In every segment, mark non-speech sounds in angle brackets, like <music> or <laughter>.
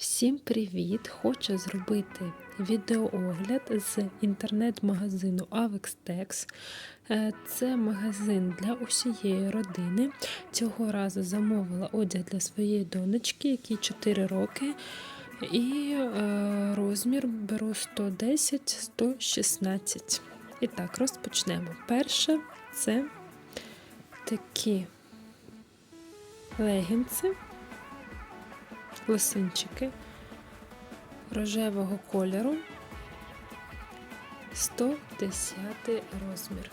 Всім привіт! Хочу зробити відеоогляд з інтернет-магазину Avextex. Е, Це магазин для усієї родини. Цього разу замовила одяг для своєї донечки, якій 4 роки. І е, розмір беру 110-116. І так, розпочнемо. Перше це такі легінці лосинчики рожевого кольору 110 розмір.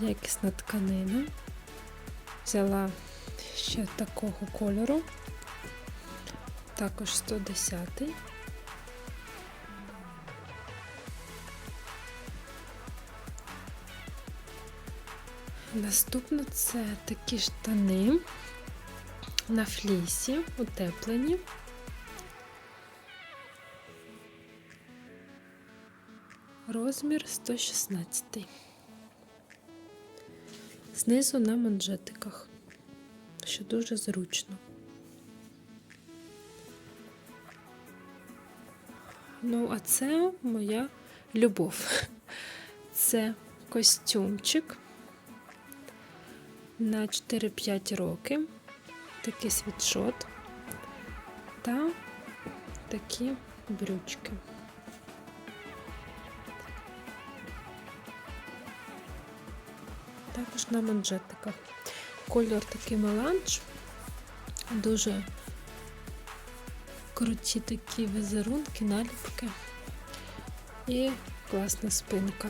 Якісна тканина. Взяла ще такого кольору, також 110. Наступно це такі штани на флісі, утеплені. Розмір 116. Знизу на манжетиках, що дуже зручно. Ну, а це моя любов. <laughs> Це костюмчик на 4-5 роки, такий світшот та такі брючки. Також на манжетиках. Кольор такий меланж, дуже круті такі візерунки, наліпки і класна спинка.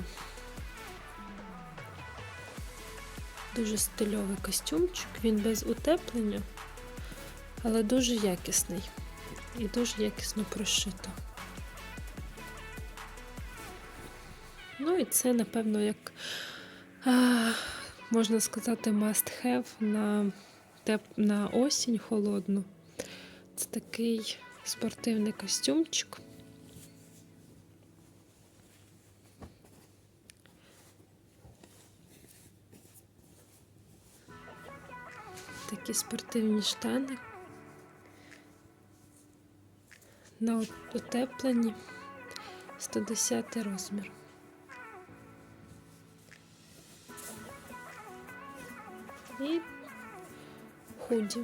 Дуже стильовий костюмчик, він без утеплення, але дуже якісний і дуже якісно прошито. Ну і це, напевно, як а, можна сказати, must have на, теп... на осінь холодну. Це такий спортивний костюмчик. Такі спортивні штани. На утепленні 110 розмір. І худі.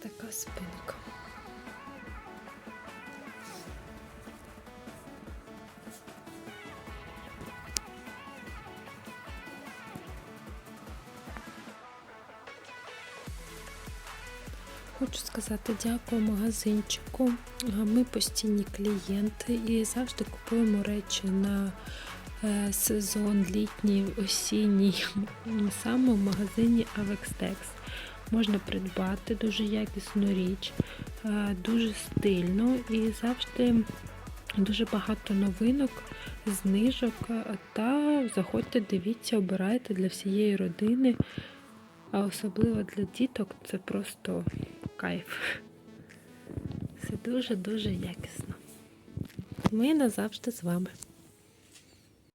Така спинка. Хочу сказати дякую магазинчику. Ми постійні клієнти і завжди купуємо речі на е, сезон літній, осінній, саме в магазині Avextex. Можна придбати дуже якісну річ, е, дуже стильно і завжди дуже багато новинок, знижок. Та заходьте, дивіться, обирайте для всієї родини. А особливо для діток це просто кайф. Все дуже-дуже якісно. Ми назавжди з вами.